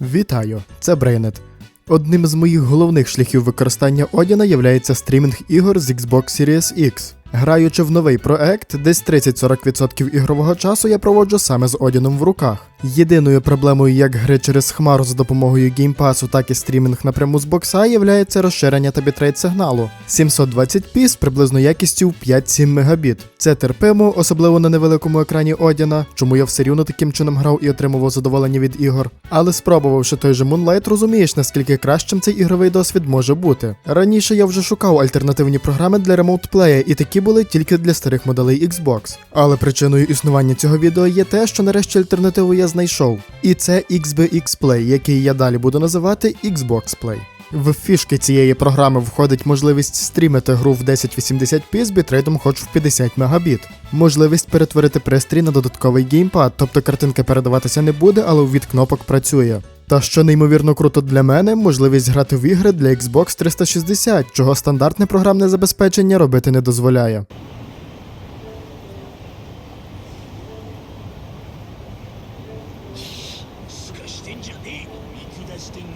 Вітаю, це Брейнет. Одним з моїх головних шляхів використання Одіна являється стрімінг ігор з Xbox Series X. Граючи в новий проект, десь 30-40% ігрового часу я проводжу саме з Одіном в руках. Єдиною проблемою як гри через хмару за допомогою геймпасу, так і стрімінг напряму з бокса являється розширення та бітрейт сигналу 720p з приблизно якістю 5-7 Мбіт. Це терпимо, особливо на невеликому екрані Одіна, чому я все рівно таким чином грав і отримував задоволення від ігор. Але спробувавши той же Moonlight, розумієш, наскільки кращим цей ігровий досвід може бути. Раніше я вже шукав альтернативні програми для ремоутплея, і такі були тільки для старих моделей Xbox. Але причиною існування цього відео є те, що нарешті альтернативу я знайшов. І це XBX Play, який я далі буду називати Xbox Play. В фішки цієї програми входить можливість стрімити гру в 1080p з бітрейтом хоч в 50 Мбіт, можливість перетворити пристрій на додатковий геймпад, тобто картинка передаватися не буде, але від кнопок працює. Та що неймовірно круто для мене, можливість грати в ігри для Xbox 360, чого стандартне програмне забезпечення робити не дозволяє.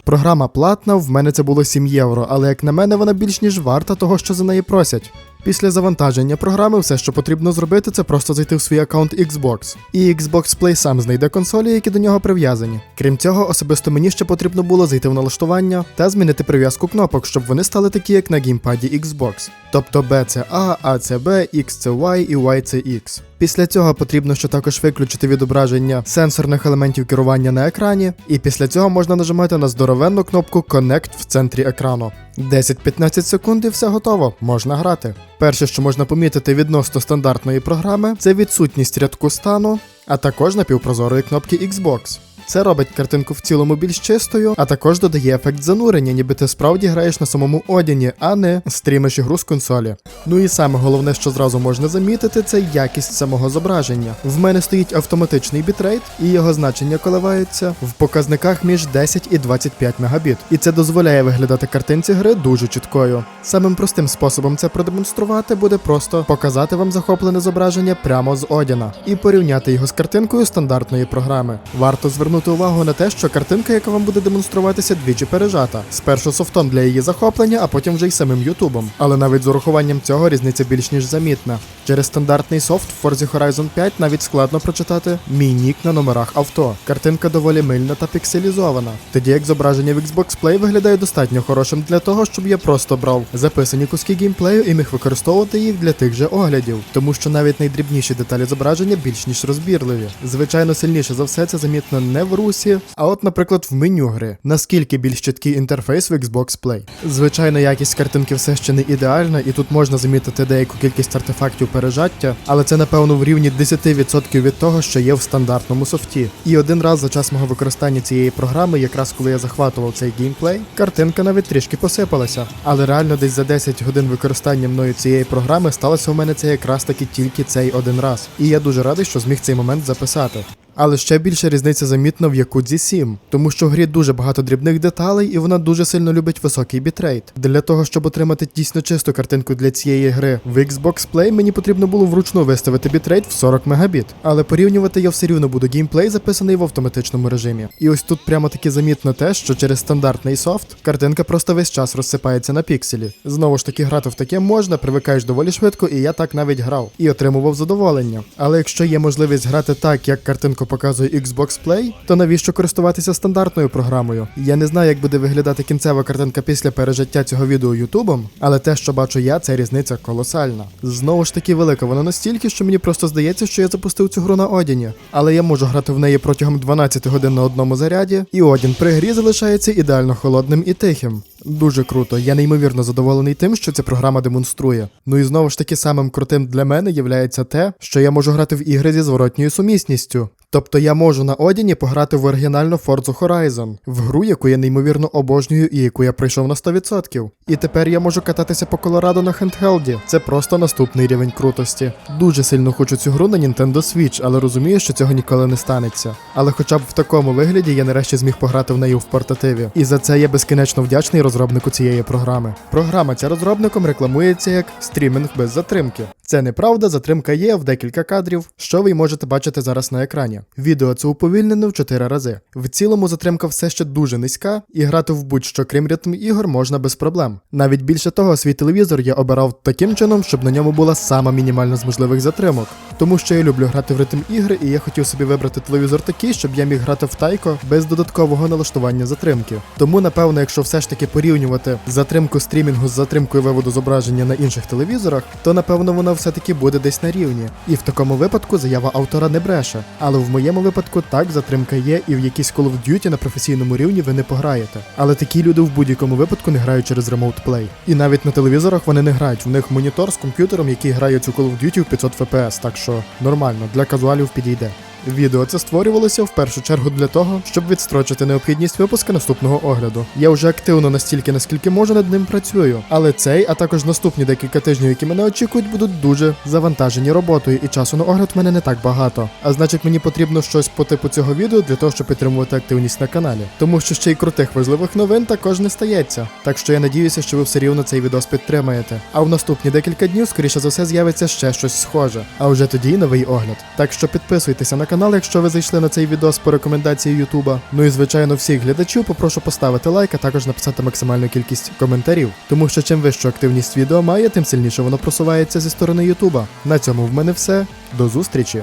Програма платна, в мене це було 7 євро, але як на мене, вона більш ніж варта того, що за неї просять. Після завантаження програми все, що потрібно зробити, це просто зайти в свій аккаунт Xbox. І Xbox Play сам знайде консолі, які до нього прив'язані. Крім цього, особисто мені ще потрібно було зайти в налаштування та змінити прив'язку кнопок, щоб вони стали такі, як на геймпаді Xbox. Тобто B це A, A це B, X це Y і Y це X. Після цього потрібно ще також виключити відображення сенсорних елементів керування на екрані, і після цього можна нажимати на здоровенну кнопку Connect в центрі екрану. 10-15 секунд і все готово, можна грати. Перше, що можна помітити відносно стандартної програми, це відсутність рядку стану, а також напівпрозорої кнопки Xbox. Це робить картинку в цілому більш чистою, а також додає ефект занурення, ніби ти справді граєш на самому Одіні, а не стрімиш ігру з консолі. Ну і саме головне, що зразу можна замітити, це якість самого зображення. В мене стоїть автоматичний бітрейт, і його значення коливаються в показниках між 10 і 25 Мбіт. І це дозволяє виглядати картинці гри дуже чіткою. Самим простим способом це продемонструвати буде просто показати вам захоплене зображення прямо з Одіна і порівняти його з картинкою стандартної програми. Варто звернути увагу на те, що картинка, яка вам буде демонструватися, двічі пережата. Спершу софтом для її захоплення, а потім вже й самим Ютубом. Але навіть з урахуванням цього різниця більш ніж замітна. Через стандартний софт в Forza Horizon 5 навіть складно прочитати мій нік на номерах авто. Картинка доволі мильна та пікселізована. Тоді як зображення в Xbox Play виглядає достатньо хорошим для того, щоб я просто брав записані куски геймплею і міг використовувати їх для тих же оглядів, тому що навіть найдрібніші деталі зображення більш ніж розбірливі. Звичайно, сильніше за все це замітно не в русі, а от, наприклад, в меню гри. Наскільки більш чіткий інтерфейс в Xbox Play. Звичайно, якість картинки все ще не ідеальна, і тут можна замітити деяку кількість артефактів пережаття, але це напевно в рівні 10% від того, що є в стандартному софті. І один раз за час мого використання цієї програми, якраз коли я захватував цей геймплей, картинка навіть трішки посипалася. Але реально десь за 10 годин використання мною цієї програми сталося у мене це якраз таки тільки цей один раз. І я дуже радий, що зміг цей момент записати. Але ще більша різниця замітна в Якудзі 7, тому що в грі дуже багато дрібних деталей, і вона дуже сильно любить високий бітрейт. Для того, щоб отримати дійсно чисту картинку для цієї гри в Xbox Play, мені потрібно було вручну виставити бітрейт в 40 Мбіт. Але порівнювати я все рівно буду геймплей, записаний в автоматичному режимі. І ось тут прямо таки замітно те, що через стандартний софт картинка просто весь час розсипається на пікселі. Знову ж таки, грати в таке можна, привикаєш доволі швидко, і я так навіть грав і отримував задоволення. Але якщо є можливість грати так, як картинку показує Xbox Play, то навіщо користуватися стандартною програмою? Я не знаю, як буде виглядати кінцева картинка після пережиття цього відео Ютубом, але те, що бачу я, це різниця колосальна. Знову ж таки велика вона настільки, що мені просто здається, що я запустив цю гру на Одіні. Але я можу грати в неї протягом 12 годин на одному заряді, і Одін при грі залишається ідеально холодним і тихим. Дуже круто. Я неймовірно задоволений тим, що ця програма демонструє. Ну і знову ж таки, самим крутим для мене є те, що я можу грати в ігри зі зворотньою сумісністю. Тобто я можу на Одіні пограти в оригінальну Forza Horizon, в гру, яку я неймовірно обожнюю і яку я пройшов на 100%. І тепер я можу кататися по Колорадо на хендхелді. Це просто наступний рівень крутості. Дуже сильно хочу цю гру на Nintendo Switch, але розумію, що цього ніколи не станеться. Але хоча б в такому вигляді я нарешті зміг пограти в неї в портативі. І за це я безкінечно вдячний розробнику цієї програми. Програма ця розробником рекламується як стрімінг без затримки. Це неправда, затримка є в декілька кадрів, що ви можете бачити зараз на екрані. Відео це уповільнено в 4 рази. В цілому затримка все ще дуже низька, і грати в будь-що крім ритм ігор можна без проблем. Навіть більше того, свій телевізор я обирав таким чином, щоб на ньому була сама мінімальна з можливих затримок. Тому що я люблю грати в ритм ігри, і я хотів собі вибрати телевізор такий, щоб я міг грати в тайко без додаткового налаштування затримки. Тому, напевно, якщо все ж таки порівнювати затримку стрімінгу з затримкою виводу зображення на інших телевізорах, то напевно вона все-таки буде десь на рівні. І в такому випадку заява автора не бреше. Але в моєму випадку так затримка є, і в якійсь Call of Duty на професійному рівні ви не пограєте. Але такі люди в будь-якому випадку не грають через Remote Play. І навіть на телевізорах вони не грають. В них монітор з комп'ютером, який грає цю Call of Duty в 500 FPS, так що нормально, для казуалів підійде. Відео це створювалося в першу чергу для того, щоб відстрочити необхідність випуску наступного огляду. Я вже активно настільки, наскільки можу над ним працюю, але цей, а також наступні декілька тижнів, які мене очікують, будуть дуже завантажені роботою, і часу на огляд в мене не так багато. А значить, мені потрібно щось по типу цього відео для того, щоб підтримувати активність на каналі. Тому що ще й крутих важливих новин також не стається. Так що я надіюся, що ви все рівно цей відос підтримаєте. А в наступні декілька днів, скоріше за все, з'явиться ще щось схоже. А вже тоді новий огляд. Так що підписуйтеся на канал, якщо ви зайшли на цей відос по рекомендації Ютуба. Ну і звичайно, всіх глядачів попрошу поставити лайк, а також написати максимальну кількість коментарів. Тому що чим вищу активність відео має, тим сильніше воно просувається зі сторони Ютуба. На цьому в мене все. До зустрічі!